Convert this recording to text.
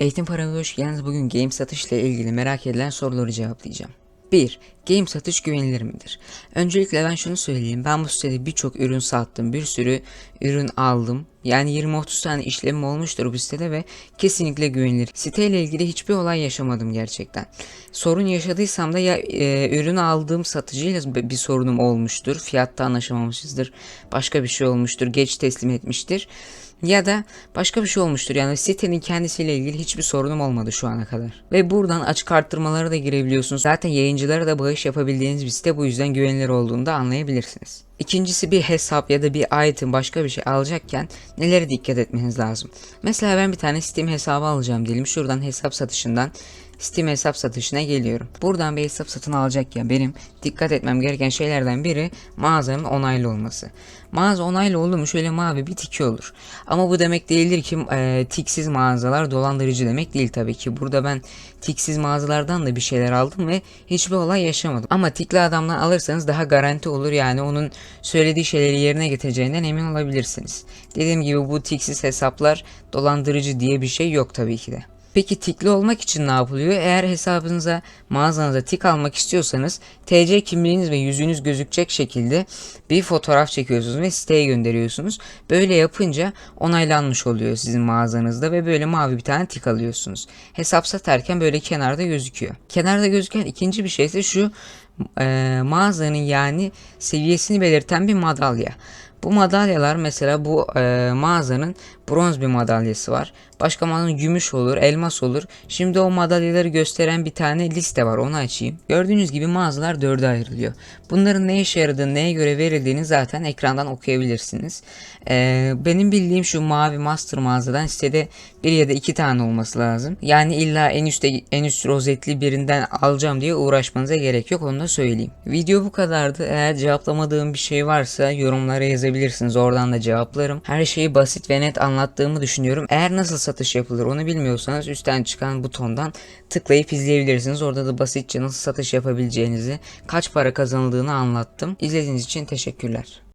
Eğitim Para'ya hoş geldiniz. Bugün game satış ile ilgili merak edilen soruları cevaplayacağım. 1. Game satış güvenilir midir? Öncelikle ben şunu söyleyeyim. Ben bu sitede birçok ürün sattım. Bir sürü ürün aldım. Yani 20-30 tane işlemim olmuştur bu sitede ve kesinlikle güvenilir. Siteyle ilgili hiçbir olay yaşamadım gerçekten. Sorun yaşadıysam da ya e, ürün aldığım satıcıyla bir sorunum olmuştur. Fiyatta anlaşamamışızdır. Başka bir şey olmuştur. Geç teslim etmiştir. Ya da başka bir şey olmuştur. Yani sitenin kendisiyle ilgili hiçbir sorunum olmadı şu ana kadar. Ve buradan açık arttırmalara da girebiliyorsunuz. Zaten yayıncılara da bağış yapabildiğiniz bir site bu yüzden güvenilir olduğunu da anlayabilirsiniz. İkincisi bir hesap ya da bir item başka bir şey alacakken nelere dikkat etmeniz lazım. Mesela ben bir tane Steam hesabı alacağım diyelim. Şuradan hesap satışından Steam hesap satışına geliyorum. Buradan bir hesap satın alacakken benim dikkat etmem gereken şeylerden biri mağazanın onaylı olması. Mağaza onaylı oldu mu şöyle mavi bir tiki olur. Ama bu demek değildir ki e, tiksiz mağazalar dolandırıcı demek değil tabii ki. Burada ben tiksiz mağazalardan da bir şeyler aldım ve hiçbir olay yaşamadım. Ama tikli adamdan alırsanız daha garanti olur yani onun söylediği şeyleri yerine getireceğinden emin olabilirsiniz. Dediğim gibi bu tiksiz hesaplar dolandırıcı diye bir şey yok tabii ki de. Peki tikli olmak için ne yapılıyor? Eğer hesabınıza, mağazanıza tik almak istiyorsanız TC kimliğiniz ve yüzünüz gözükecek şekilde bir fotoğraf çekiyorsunuz ve siteye gönderiyorsunuz. Böyle yapınca onaylanmış oluyor sizin mağazanızda ve böyle mavi bir tane tik alıyorsunuz. Hesap satarken böyle kenarda gözüküyor. Kenarda gözüken ikinci bir şey ise şu e, mağazanın yani seviyesini belirten bir madalya. Bu madalyalar mesela bu e, mağazanın bronz bir madalyası var. Başka mağazanın gümüş olur, elmas olur. Şimdi o madalyaları gösteren bir tane liste var onu açayım. Gördüğünüz gibi mağazalar dörde ayrılıyor. Bunların ne işe yaradığını, neye göre verildiğini zaten ekrandan okuyabilirsiniz. E, benim bildiğim şu mavi master mağazadan sitede bir ya da iki tane olması lazım. Yani illa en üstte en üst rozetli birinden alacağım diye uğraşmanıza gerek yok onu da söyleyeyim. Video bu kadardı. Eğer cevaplamadığım bir şey varsa yorumlara yazabilirsiniz. Oradan da cevaplarım. Her şeyi basit ve net anlattığımı düşünüyorum. Eğer nasıl satış yapılır onu bilmiyorsanız üstten çıkan butondan tıklayıp izleyebilirsiniz. Orada da basitçe nasıl satış yapabileceğinizi, kaç para kazanıldığını anlattım. İzlediğiniz için teşekkürler.